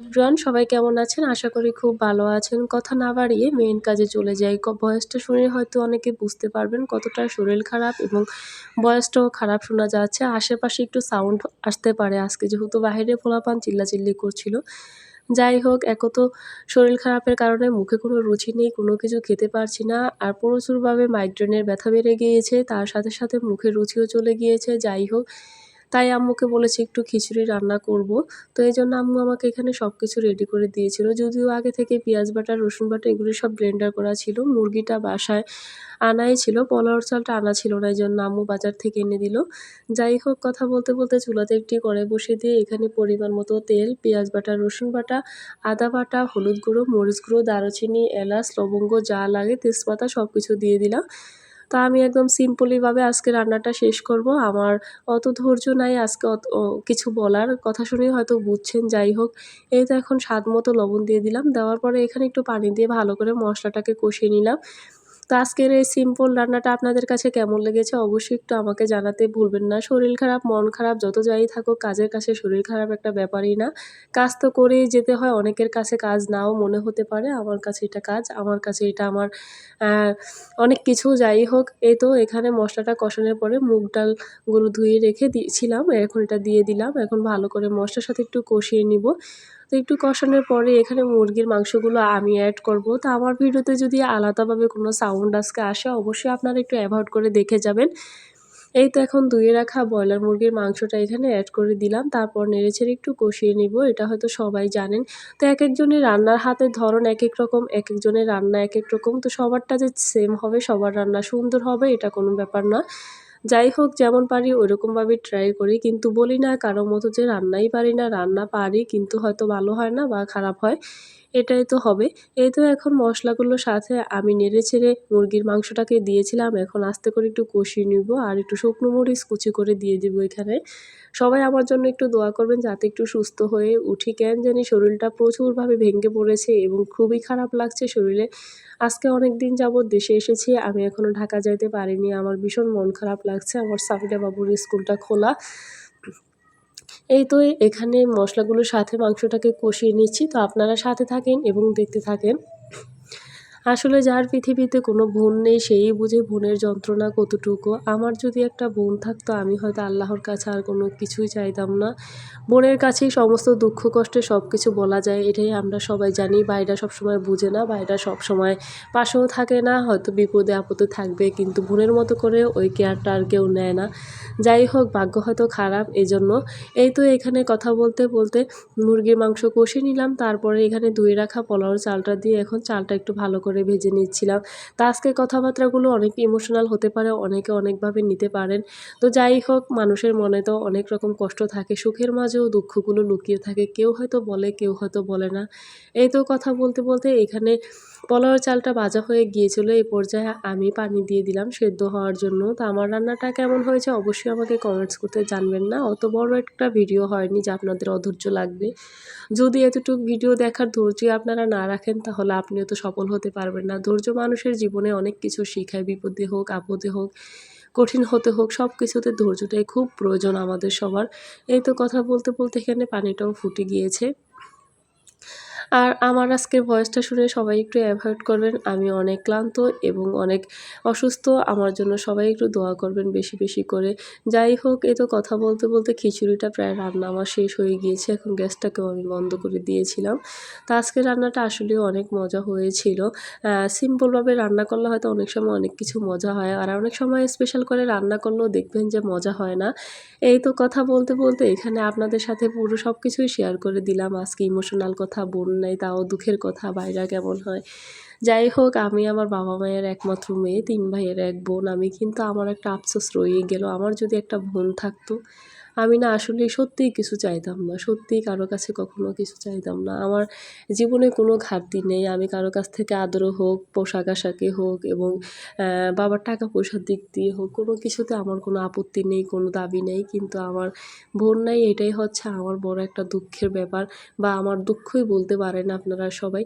Everyone সবাই কেমন আছেন? আশা করি খুব ভালো আছেন। কথা না বাড়িয়ে মেইন কাজে চলে যাই। বয়সটা শুনে হয়তো অনেকে বুঝতে পারবেন কতটা শরীর খারাপ এবং বয়সটাও খারাপ শোনা যাচ্ছে। আশেপাশে একটু সাউন্ড আসতে পারে। আজকে যেহেতু বাইরে পোলাপান চিল্লাচিল্লি করছিল। যাই হোক, এক তো শরীর খারাপের কারণে মুখে কোনো রুচি নেই, কোনো কিছু খেতে পারছি না আর প্রচুরভাবে মাইগ্রেনের ব্যথা বেড়ে গিয়েছে। তার সাথে সাথে মুখে রুচিও চলে গিয়েছে। যাই হোক তাই আম্মুকে বলেছি একটু খিচুড়ি রান্না করব। তো এই জন্য আম্মু আমাকে এখানে সব কিছু রেডি করে দিয়েছিল। যদিও আগে থেকে পেঁয়াজ বাটা, রসুন বাটা এগুলি সব ব্লেন্ডার করা ছিল। মুরগিটা বাসায় আনাই ছিল। পলাওর চালটা আনা ছিল না, এই জন্য আম্মু বাজার থেকে এনে দিল। যাই হোক, কথা বলতে বলতে চুলাতে একটি কড়াই বসিয়ে দিয়ে এখানে পরিমাণ মতো তেল, পেঁয়াজ বাটা, রসুন বাটা, আদা বাটা, হলুদ গুঁড়ো, মরিচ গুঁড়ো, দারুচিনি, এলাচ, লবঙ্গ যা লাগে তেজপাতা সব কিছু দিয়ে দিলাম। তো আমি একদম সিম্পলিভাবে আজকে রান্নাটা শেষ করব। আমার অত ধৈর্য নাই আজকে অত কিছু বলার। কথা শুনেই হয়তো বুঝছেন, যাই হোক। এই তো এখন স্বাদ মতো লবণ দিয়ে দিলাম। দেওয়ার পরে এখানে একটু পানি দিয়ে ভালো করে মশলাটাকে কষিয়ে নিলাম। তো আজকের এই সিম্পল রান্নাটা আপনাদের কাছে কেমন লেগেছে অবশ্যই একটু আমাকে জানাতে ভুলবেন না। শরীর খারাপ, মন খারাপ, যত যাই থাকুক, কাজের কাছে শরীর খারাপ একটা ব্যাপারই না। কাজ তো করেই যেতে হয়, অনেকের কাছে কাজ নাও মনে হতে পারে, আমার কাছে এটা কাজ, আমার কাছে এটা আমার অনেক কিছু যাই হোক। এই তো এখানে মশলাটা কষানোর পরে মুগ ডালগুলো ধুয়ে রেখে দিয়েছিলাম, এখন এটা দিয়ে দিলাম। এখন ভালো করে মশলার সাথে একটু কষিয়ে নিব। তো একটু কষানোর পরে এখানে মুরগির মাংসগুলো আমি অ্যাড করব। তো আমার ভিডিওতে যদি আলাদাভাবে কোনো সাউন্ড আজকে আসে, অবশ্যই আপনারা একটু অ্যাভয়েড করে দেখে যাবেন। এই তো এখন ধুয়ে রাখা ব্রয়লার মুরগির মাংসটা এখানে অ্যাড করে দিলাম। তারপর নেড়েছেড়ে একটু কষিয়ে নিব, এটা হয়তো সবাই জানেন। তো এক একজনের রান্নার হাতের ধরন এক এক রকম এক একজনের রান্না এক এক রকম। তো সবারটা যে সেম হবে, সবার রান্না সুন্দর হবে, এটা কোনো ব্যাপার না। যাই হোক, যেমন পারি ওইরকমভাবে ট্রাই করি। কিন্তু বলি না কারও মতো যে রান্নাই পারি না, রান্না পারি কিন্তু হয়তো ভালো হয় না বা খারাপ হয়, এটাই তো হবে। এই তো এখন মশলাগুলোর সাথে আমি নেড়ে ছেড়ে মুরগির মাংসটাকে দিয়েছিলাম। এখন আস্তে করে একটু কষিয়ে নিব আর একটু শুকনো মরিচ কুচি করে দিয়ে দেবো এখানে। সবাই আমার জন্য একটু দোয়া করবেন যাতে একটু সুস্থ হয়ে উঠি। কেন জানি শরীরটা প্রচুরভাবে ভেঙে পড়েছে এবং খুবই খারাপ লাগছে শরীরে। আজকে অনেক দিন যাবৎ দেশে এসেছি, আমি এখনও ঢাকা যাইতে পারিনি। আমার ভীষণ মন খারাপ লাগছে। আমার সাফিনা বাবুর স্কুলটা খোলা। এই তো এখানে মশলাগুলোর সাথে মাংসটাকে কষিয়ে নিচ্ছি। তো আপনারা সাথে থাকেন এবং দেখতে থাকেন। আসলে যার পৃথিবীতে কোনো বোন নেই, সেই বুঝে বোনের যন্ত্রণা কতটুকু? আমার যদি একটা বোন থাকতো, আমি হয়তো আল্লাহর কাছে আর কোনো কিছুই চাইতাম না। বোনের কাছেই সমস্ত দুঃখ, কষ্টে সব কিছু বলা যায়, এটাই আমরা সবাই জানি। বাইরা সবসময় বুঝে না, বাইরা সবসময় পাশেও থাকে না, হয়তো বিপদে আপদে থাকবে, কিন্তু বোনের মতো করে ওই কেয়ারটা আর কেউ নেয় না। যাই হোক, ভাগ্য হয়তো খারাপ এই জন্য এই তো এখানে কথা বলতে বলতে মুরগির মাংস কষে নিলাম, তারপরে এখানে ধুয়ে রাখা পোলাওর চালটা দিয়ে এখন চালটা একটু ভালো করে ভেজে নিচ্ছিলাম। তা আজকের কথাবার্তাগুলো অনেক ইমোশনাল হতে পারে, অনেকে অনেকভাবে নিতে পারেন। তো যাই হোক, মানুষের মনে তো অনেক রকম কষ্ট থাকে, সুখের মাঝেও দুঃখগুলো লুকিয়ে থাকে। কেউ হয়তো বলে, কেউ হয়তো বলে না। এই তো কথা বলতে বলতে এখানে পোলাওর চালটা ভাজা হয়ে গিয়েছিল। এই পর্যায়ে আমি পানি দিয়ে দিলাম সেদ্ধ হওয়ার জন্য। তো আমার রান্নাটা কেমন হয়েছে অবশ্যই আমাকে কমেন্টস করতে জানবেন না। অত বড় একটা ভিডিও হয়নি যে আপনাদের অধৈর্য লাগবে। যদি এতটুকু ভিডিও দেখার ধৈর্য আপনারা না রাখেন, তাহলে আপনিও তো সফল হতে পারবেন না। ধৈর্য মানুষের জীবনে অনেক কিছু শিখায়। বিপদে হোক, আপদে হোক, কঠিন হতে হোক সব কিছুতে ধৈর্যটাই খুব প্রয়োজন আমাদের সবার। এই তো কথা বলতে বলতে এখানে পানিটাও ফুটে গিয়েছে। আর আমার আজকের ভয়েসটা শুনে সবাই একটু অ্যাভয়েড করবেন। আমি অনেক ক্লান্ত এবং অনেক অসুস্থ। আমার জন্য সবাই একটু দোয়া করবেন বেশি বেশি করে। যাই হোক, এ তো কথা বলতে বলতে খিচুড়িটা প্রায় রান্না আমার শেষ হয়ে গিয়েছে। এখন গ্যাসটাকেও আমি বন্ধ করে দিয়েছিলাম। তা আজকের রান্নাটা আসলে অনেক মজা হয়েছিল। সিম্পলভাবে রান্না করলে হয়তো অনেক সময় অনেক কিছু মজা হয়। আর অনেক সময় স্পেশাল করে রান্না করলেও দেখবেন যে মজা হয় না। এই তো কথা বলতে বলতে এখানে আপনাদের সাথে পুরো সব কিছুই শেয়ার করে দিলাম। আজকে ইমোশনাল কথা বোন নাই, তাও দুঃখের কথা, বাইরা কেমন হয়? যাই হোক, আমি আমার বাবা মায়ের একমাত্র মেয়ে, তিন ভাইয়ের এক বোন। আমি কিন্তু, আমার একটা আফসোস রয়ে গেল। আমার যদি একটা বোন থাকতো আমি না আসলে সত্যিই কিছু চাইতাম না। সত্যিই কারও কাছে কখনো কিছু চাইতাম না। আমার জীবনে কোনো ঘাটতি নেই। আমি কারও কাছ থেকে আদরও হোক, পোশাক আশাকে হোক এবং বাবার টাকা পয়সার দিক দিয়ে হোক, কোনো কিছুতে আমার কোনো আপত্তি নেই, কোনো দাবি নেই। কিন্তু আমার বোন নাই, এটাই হচ্ছে আমার বড় একটা দুঃখের ব্যাপার বা আমার দুঃখই বলতে পারেন আপনারা সবাই।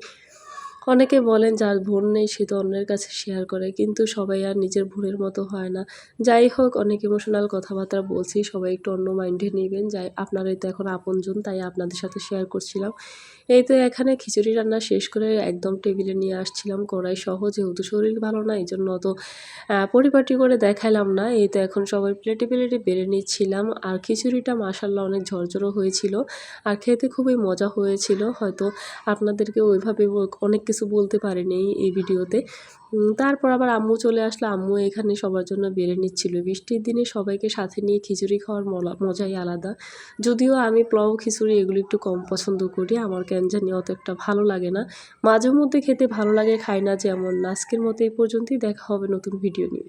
অনেকে বলেন, যার বোন নেই, সে তো অন্যের কাছে শেয়ার করে। কিন্তু সবাই আর নিজের ভুলের মতো হয় না। যাই হোক, অনেক ইমোশনাল কথাবার্তা বলছি, সবাই একটু অন্য মাইন্ডে নেবেন। যাই, আপনারাই তো এখন আপনজন, তাই আপনাদের সাথে শেয়ার করছিলাম। এই তো এখানে খিচুড়ি রান্না শেষ করে একদম টেবিলে নিয়ে আসছিলাম। কড়াই সহ, যেহেতু শরীর ভালো না এই জন্য অত পরিপাটি করে দেখাইলাম না। এই তো এখন সবাই প্লেটে প্লেটে বেড়ে নিচ্ছিলাম। আর খিচুড়িটা মাসাল্লাহ অনেক ঝরঝরো হয়েছিল। আর খেতে খুবই মজা হয়েছিল। হয়তো আপনাদেরকে ওইভাবে অনেক কিছু বলতে পারেনি এই ভিডিওতে। তারপর আবার আম্মু চলে আসলো। আম্মু এখানে সবার জন্য বেড়ে নিচ্ছিল। বৃষ্টির দিনে সবাইকে সাথে নিয়ে খিচুড়ি খাওয়ার মজাই আলাদা। যদিও আমি প্লাউ খিচুড়ি এগুলো একটু কম পছন্দ করি। আমার কেন জানি অত একটা ভালো লাগে না। মাঝে মধ্যে খেতে ভালো লাগে, খাই না যেমন আজকের মতো এই পর্যন্তই। দেখা হবে নতুন ভিডিও নিয়ে।